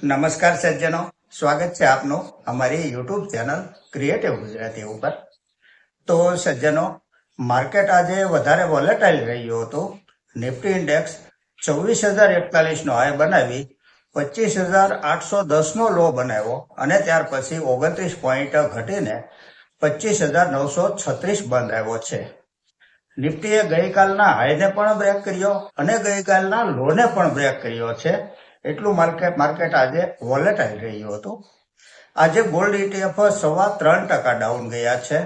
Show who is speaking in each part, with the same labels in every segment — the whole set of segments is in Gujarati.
Speaker 1: નમસ્કાર સજ્જનો. સ્વાગત છે આપનું અમારી યુટ્યુબ ચેનલ ક્રિએટિવ ગુજરાતી ઉપર. તો સજ્જનો, માર્કેટ આજે વધારે વોલેટાઇલ રહ્યું હતું. નિફ્ટી ઇન્ડેક્સ ચોવીસ હજાર એકતાલીસનો હાઈ બનાવી, પચીસ હજાર આઠસો દસનો લો બનાવ્યો અને ત્યાર પછી ઓગણત્રીસ પોઈન્ટ ઘટીને પચીસ હજાર નવસો છત્રીસ બંધ આવ્યો છે. નિફ્ટીએ ગઈકાલના હાઈને પણ બ્રેક કર્યો અને ગઈકાલના લોને પણ બ્રેક કર્યો છે. એટલું માર્કેટ માર્કેટ આજે વોલેટાઇલ રહ્યું હતું. આજે ગોલ્ડ ઇટીએફ સવા ત્રણ ટકા ડાઉન ગયા છે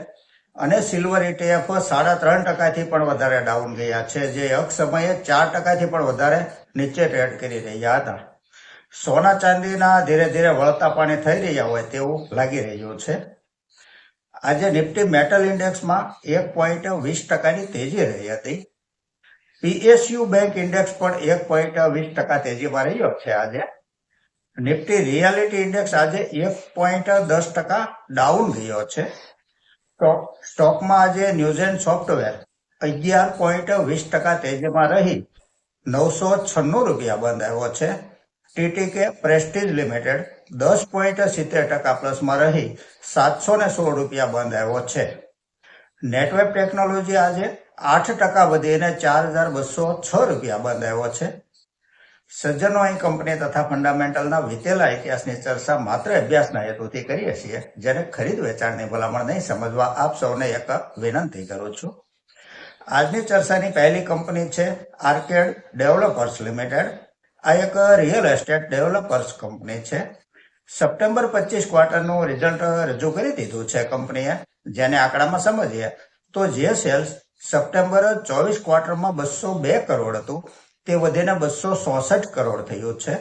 Speaker 1: અને સિલ્વર ઇટીએફ સાડા ત્રણ ટકાથી પણ વધારે ડાઉન ગયા છે. જે એક સમયે ચાર ટકાથી પણ વધારે નીચે ટ્રેડ કરી રહ્યા હતા. સોના ચાંદીના ધીરે ધીરે વળતા પાણી થઈ રહ્યા હોય તેવું લાગી રહ્યું છે. આજે નિફ્ટી મેટલ ઇન્ડેક્સમાં એક પોઈન્ટ વીસ ટકાની તેજી રહી હતી. પીએસયુ બેંક ઇન્ડેક્સ પણ એક પોઈન્ટ વીસ ટકા તેજીમાં રહ્યો છે આજે. નિફ્ટી રિયાલિટી ઇન્ડેક્સ આજે એક પોઈન્ટ દસ ટકા ડાઉન ગયો છે. સ્ટોકમાં આજે ન્યૂઝેન્ડ સોફ્ટવેર અગિયાર પોઈન્ટ વીસ ટકા તેજીમાં રહી. નવસો છન્નું રૂપિયા બંધ આવ્યો છે. ટીટીકે પ્રેસ્ટીજ લિમિટેડ દસ પોઈન્ટ સિત્તેર ટકા પ્લસમાં રહી. સાતસો ને સોળ રૂપિયા બંધ આવ્યો છે. નેટવર્ક ટેકનોલોજી આજે આઠ ટકા વધીને ચાર હજાર બસો છ રૂપિયા બંધ આવ્યો છે. સજ્જનો અહીં કંપની તથા ફંડામેન્ટલના વીતેલા ઇતિહાસની ચર્ચા માત્ર અભ્યાસના હેતુથી કરીએ છીએ, જેને ખરીદ વેચાણની ભલામણ નહીં સમજવા આપ સૌને એક વિનંતી કરું છું. આજની ચર્ચાની પહેલી કંપની છે આર્કેડ ડેવલપર્સ લિમિટેડ. આ એક રિયલ એસ્ટેટ ડેવલપર્સ કંપની છે. સપ્ટેમ્બર પચીસ ક્વાર્ટરનું રિઝલ્ટ રજૂ કરી દીધું છે કંપનીએ. જેને આંકડામાં સમજીએ તો જે સેલ્સ સપ્ટેમ્બર ચોવીસ ક્વાર્ટરમાં બસો બે કરોડ હતું. તે વધીને બસો ચોસઠ કરોડ થયું છે.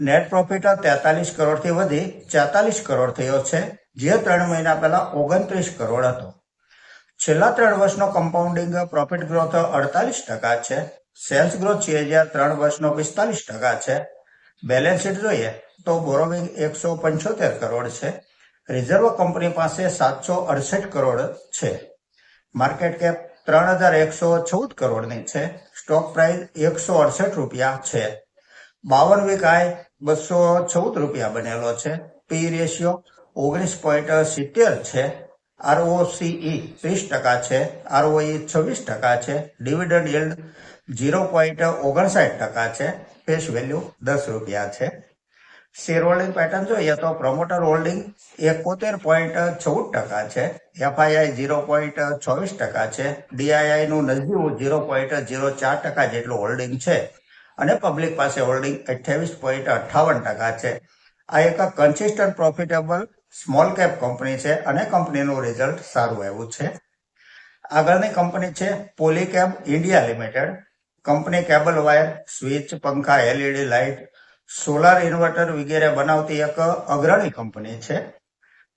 Speaker 1: નેટ પ્રોફિટ તેતાલીસ કરોડથી વધી છેતાલીસ કરોડ થયો છે, જે ત્રણ મહિના પહેલા ઓગણત્રીસ કરોડ હતો. છેલ્લા ત્રણ વર્ષનો કમ્પાઉન્ડિંગ પ્રોફિટ ગ્રોથ અડતાલીસ ટકા છે. સેલ્સ ગ્રોથ છે હજાર ત્રણ વર્ષનો પિસ્તાલીસ ટકા છે. બેલેન્સ શીટ જોઈએ તો બોરોવિંગ એકસો પંચોતેર કરોડ છે. રિઝર્વ કંપની પાસે સાતસો અડસઠ કરોડ છે. માર્કેટ કેપ ત્રણ હજાર એકસો ચૌદ કરોડની છે. સ્ટોક પ્રાઇસ એકસો અડસઠ રૂપિયા છે. બાવન વીક આય બસો ચૌદ રૂપિયા બનેલો છે. પી રેશિયો ઓગણીસ પોઈન્ટ સિત્તેર છે. આરઓસીઈ ત્રીસ ટકા છે. આરઓઈ છવ્વીસ ટકા છે. ડિવિડન્ડ yield ઝીરો પોઈન્ટ ઓગણસાઠ ટકા છે. ફેસ વેલ્યુ દસ રૂપિયા છે. શેર હોલ્ડિંગ પેટર્ન જોઈએ તો પ્રમોટર હોલ્ડિંગ એકોતેર પોઈન્ટ ચૌદ ટકા છે એફઆઈઆઈ ઝીરો પોઈન્ટ ચોવીસ ટકા છે ડીઆઈઆઈ નું નજીવું ઝીરો પોઈન્ટ ઝીરો ચાર ટકા જેટલું હોલ્ડિંગ છે અને પબ્લિક પાસે હોલ્ડિંગ અઠ્યાવીસ પોઈન્ટ અઠ્ઠાવન ટકા છે. આ એક consistent profitable small cap company છે અને કંપનીનું રિઝલ્ટ સારું એવું છે. આગળની કંપની છે Polycab India limited company cable wire switch પંખા એલઈડી લાઇટ સોલાર ઇન્વર્ટર વગેરે બનાવતી એક અગ્રણી કંપની છે.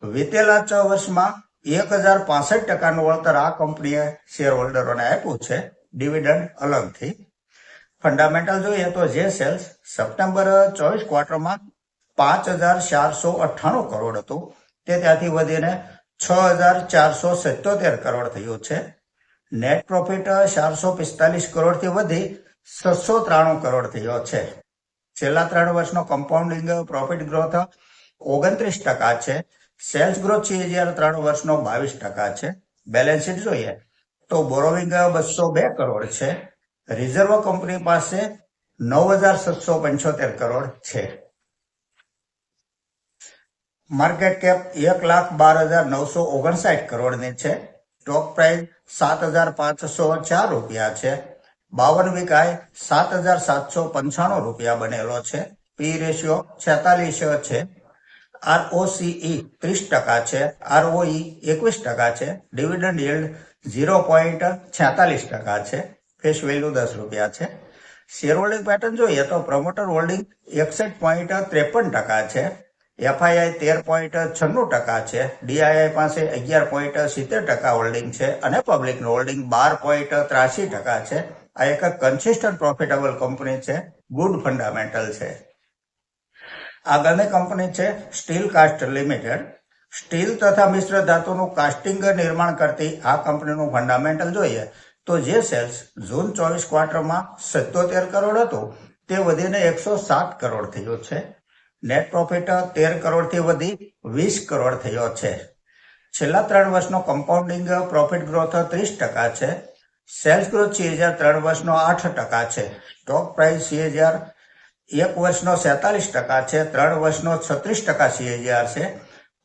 Speaker 1: વીતેલા છ વર્ષમાં એક હજાર પાસઠ ટકાનું વળતર આ કંપનીએ શેર હોલ્ડરોને આપ્યું છે ડિવિડન્ડ અલગથી. ફંડામેન્ટલ જોઈએ તો જે સેલ્સ સપ્ટેમ્બર ચોવીસ ક્વાર્ટરમાં પાંચ હજાર ચારસો અઠ્ઠાણું કરોડ હતું. તે ત્યાંથી વધીને છ હજાર ચારસો સિત્તોતેર કરોડ થયું છે. નેટ પ્રોફિટ ચારસો પિસ્તાલીસ કરોડથી વધી છસો ત્રાણું કરોડ થયો છે. છેલ્લા ત્રણ વર્ષનો કમ્પાઉન્ડિંગ પ્રોફિટ ગ્રોથ ઓગણત્રીસ ટકા છે. સેલ્સ ગ્રોથ છે જ્યારે ત્રણ વર્ષનો બાવીસ ટકા છે. બેલેન્સ શીટ જોઈએ તો બોરોવિંગ બસો બે કરોડ છે. રિઝર્વ કંપની પાસે નવ હજાર સાતસો પંચોતેર કરોડ છે. માર્કેટ કેપ એક લાખ બાર હજાર નવસો ઓગણસાઠ કરોડની છે. સ્ટોક પ્રાઇસ સાત હજાર પાંચસો ચાર રૂપિયા છે. બાવન વિકાય સાત હજાર સાતસો પંચાણું રૂપિયા બનેલો છે. પી રેશિયો છેતાલીસ છે. આરઓસીઈ ત્રીસ ટકા છે. આરઓઈ એકવીસ ટકા છે. ડિવિડન્ડ યીલ્ડ ઝીરો પોઈન્ટ છેતાલીસ ટકા છે. ફેસ વેલ્યુ દસ રૂપિયા છે. શેર હોલ્ડિંગ પેટર્ન જોઈએ તો પ્રમોટર હોલ્ડિંગ એકસઠ પોઈન્ટ ત્રેપન ટકા છે. એફઆઈઆઈ તેર પોઈન્ટ છન્નું ટકા છે. ડીઆઈઆઈ પાસે અગિયાર પોઈન્ટ સિત્તેર ટકા હોલ્ડિંગ છે અને પબ્લિકનું હોલ્ડિંગ બાર પોઈન્ટ ત્રાસી ટકા છે. આ એક કન્સિસ્ટન્ટ પ્રોફિટેબલ કંપની છે. ગુડ ફંડામેન્ટલ છે. આગળની કંપની છે સ્ટીલ કાસ્ટ લિમિટેડ સ્ટીલ તથા મિશ્ર ધાતુનું કાસ્ટિંગ નિર્માણ કરતી આ કંપનીનું ફંડામેન્ટલ જોઈએ તો જે સેલ્સ જૂન ચોવીસ ક્વાર્ટરમાં સત્યોતેર કરોડ હતું, તે વધીને એકસો સાત કરોડ થયું છે. નેટ પ્રોફિટ તેર કરોડથી વધી વીસ કરોડ થયો છે. છેલ્લા ત્રણ વર્ષનો કમ્પાઉન્ડિંગ પ્રોફિટ ગ્રોથ ત્રીસ ટકા છે. સેલ્સ ગ્રોથ સીએજીઆર ત્રણ વર્ષનો આઠ ટકા છે. સ્ટોક પ્રાઇસ સીએજીઆર એક વર્ષનો સેતાલીસ ટકા છે. ત્રણ વર્ષનો છત્રીસ ટકા સીએજીઆર છે.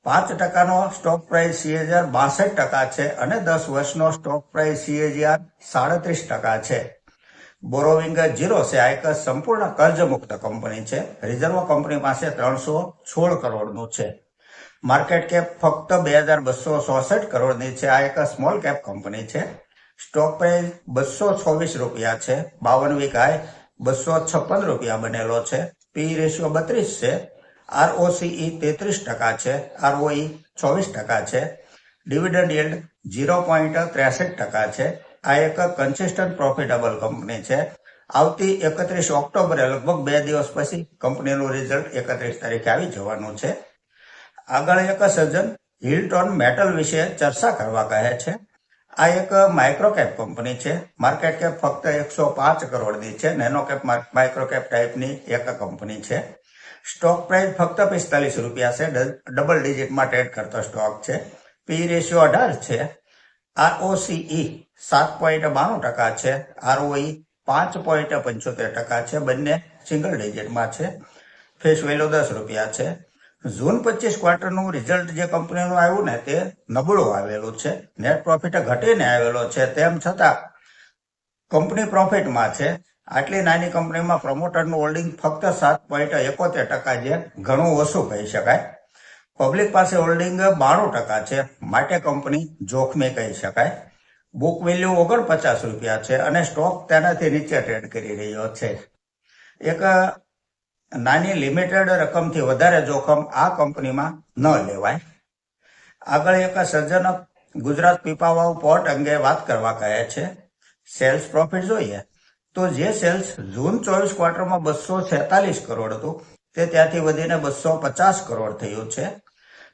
Speaker 1: પાંચ ટકાનો સ્ટોક પ્રાઇસ સીએજીઆર બાસઠ ટકા છે અને દસ વર્ષનો સ્ટોક પ્રાઇસ સીએજીઆર સાડત્રીસ ટકા છે. બોરોવિંગ જીરો છે. આ એક સંપૂર્ણ કર્જમુક્ત કંપની છે. રિઝર્વ કંપની પાસે ત્રણસો સોળ કરોડનું છે. માર્કેટ કેપ ફક્ત બે હજાર બસો ચોસઠ કરોડની છે. આ એક સ્મોલ કેપ કંપની છે. સ્ટોક પ્રાઇસ બસો છવ્વીસ રૂપિયા છે. બાવન વીક હાઈ બસો છપ્પન રૂપિયા બનેલો છે. પી રેશિયો બત્રીસ છે. આરઓસીઈ તેત્રીસ ટકા છે. આરઓઈ ચોવીસ ટકા છે. ડિવિડન્ડ યીલ્ડ ઝીરો પોઈન્ટ ત્રેસઠ ટકા છે. આ એક કન્સિસ્ટન્ટ પ્રોફિટેબલ કંપની છે. આવતી એકત્રીસ ઓક્ટોબરે લગભગ બે દિવસ પછી કંપનીનું રિઝલ્ટ એકત્રીસ તારીખે આવી જવાનું છે. આગળ એક સજ્જન હિલટોન મેટલ વિશે ચર્ચા કરવા કહે છે. આ એક માઇક્રો કેપ કંપની છે. માર્કેટ કેપ ફક્ત એકસો પાંચ કરોડની છે. નેનો કેપ માઇક્રો કેપ ટાઈપની એક કંપની છે. સ્ટોક પ્રાઇસ ફક્ત પિસ્તાલીસ રૂપિયા છે. ડબલ ડિજિટમાં ટ્રેડ કરતો સ્ટોક છે. પી રેશિયો અઢાર છે. આરઓસીઈ સાત પોઈન્ટ બાણું ટકા છે. આરઓઈ પાંચ પોઈન્ટ પંચોતેર ટકા છે. બંને સિંગલ ડિજિટમાં છે. ફેસ વેલ્યુ દસ રૂપિયા છે. જૂન પચીસ ક્વાર્ટરનું રિઝલ્ટ જે કંપનીનું આવ્યું ને તે નબળું આવેલું છે. નેટ પ્રોફિટ ઘટીને આવેલો છે. તેમ છતાં કંપની પ્રોફિટમાં છે. આટલી નાની કંપનીમાં પ્રમોટરનું હોલ્ડિંગ ફક્ત સાત પોઈન્ટ એકોતેર ટકા જે ઘણું ઓછું કહી શકાય. પબ્લિક પાસે હોલ્ડિંગ બાણું ટકા છે. માટે કંપની જોખમી કહી શકાય. બુક વેલ્યુ ઓગણપચાસ રૂપિયા છે અને સ્ટોક તેનાથી નીચે ટ્રેડ કરી રહ્યો છે. એક નાની લિમિટેડ રકમથી વધારે જોખમ આ કંપનીમાં ન લેવાય. આગળ એક સર્જનક ગુજરાત પીપાવાવ પોર્ટ અંગે વાત કરવા કહે છે સેલ્સ પ્રોફિટ જોઈએ. તો જે સેલ્સ જૂન ચોવીસ ક્વાર્ટરમાં બસો છેતાલીસ કરોડ હતું, તે ત્યાંથી વધીને બસો પચાસ કરોડ થયું છે.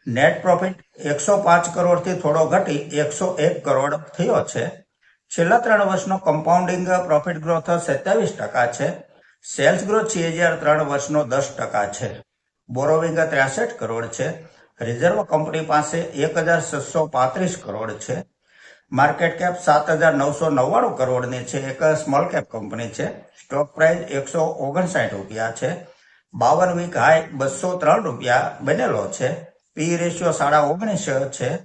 Speaker 1: નેટ પ્રોફિટ એકસો પાંચ કરોડથી થોડો ઘટી એકસો એક કરોડ થયો છે. છેલ્લા ત્રણ વર્ષનો કમ્પાઉન્ડિંગ પ્રોફિટ ગ્રોથ સત્યાવીસ ટકા છે. સેલ્સ ગ્રોથ સીએજીઆર ત્રણ વર્ષનો દસ ટકા છે. બોરોવિંગ ત્રેસઠ કરોડ છે. રિઝર્વ કંપની પાસે એક હજાર છસો પાંત્રીસ કરોડ છે. માર્કેટ કેપ સાત હજાર નવસો નવ્વાણું કરોડની છે. એક સ્મોલ કેપ કંપની છે. સ્ટોક પ્રાઇસ એકસો ઓગણસાઠ રૂપિયા છે. બાવન વીક હાઈ બસો ત્રણ રૂપિયા બનેલો છે. પી રેશિયો સાડા ઓગણીસ છે.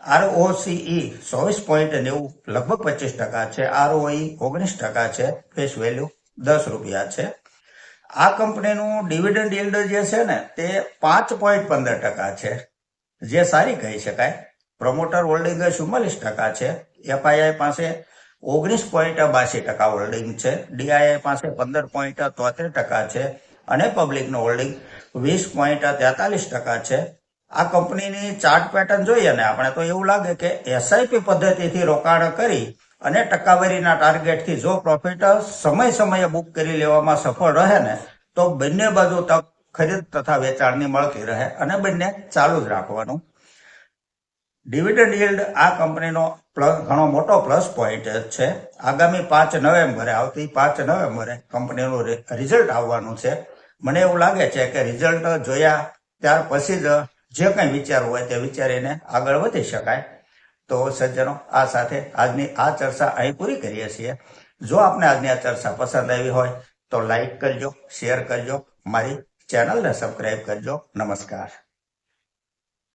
Speaker 1: આરઓસીઈ ચોવીસ પોઈન્ટ નેવું, લગભગ પચીસ ટકા છે. આરઓઈ ઓગણીસ ટકા છે. ફેસ વેલ્યુ દસ રૂપિયા છે. આ કંપનીનું ડિવિડન્ડ યીલ્ડ જે છે ને, તે પાંચ પોઈન્ટ પંદર ટકા છે. જે સારી કહી શકાય. પ્રમોટર હોલ્ડિંગ ચુમ્માલીસ ટકા છે. એફઆઈઆઈ પાસે ઓગણીસ પોઈન્ટ બાસી ટકા હોલ્ડિંગ છે. ડીઆઈઆઈ પાસે પંદર પોઈન્ટ તોતેર ટકા છે. અને પબ્લિકનું હોલ્ડિંગ વીસ પોઈન્ટ તેતાલીસ ટકા છે. આ કંપનીની ચાર્ટ પેટર્ન જોઈએ ને, આપણે તો એવું લાગે કે એસઆઈપી પદ્ધતિથી રોકાણ કરી અને ટકાવારીના ટાર્ગેટથી જો પ્રોફિટ સમય સમયે બુક કરી લેવામાં સફળ રહે ને, તો બંને બાજુ તક ખરીદ તથા વેચાણની મળતી રહે અને બંને ચાલુ જ રાખવાનું. ડિવિડન્ડ યીલ્ડ આ કંપનીનો પ્લસ ઘણો મોટો પ્લસ પોઈન્ટ છે. આગામી પાંચ નવેમ્બરે, આવતી પાંચ નવેમ્બરે કંપનીનું રિઝલ્ટ આવવાનું છે. મને એવું લાગે છે કે રિઝલ્ટ જોયા ત્યાર પછી જ જે કંઈ વિચારવું હોય તે વિચારીને આગળ વધી શકાય. તો સજ્જનો, આ સાથે આજની આ ચર્ચા અહીં પૂરી કરીએ છીએ. જો આપને આજની આ ચર્ચા પસંદ આવી હોય તો લાઈક કરજો, શેર કરજો, મારી ચેનલને સબસ્ક્રાઈબ કરજો. નમસ્કાર.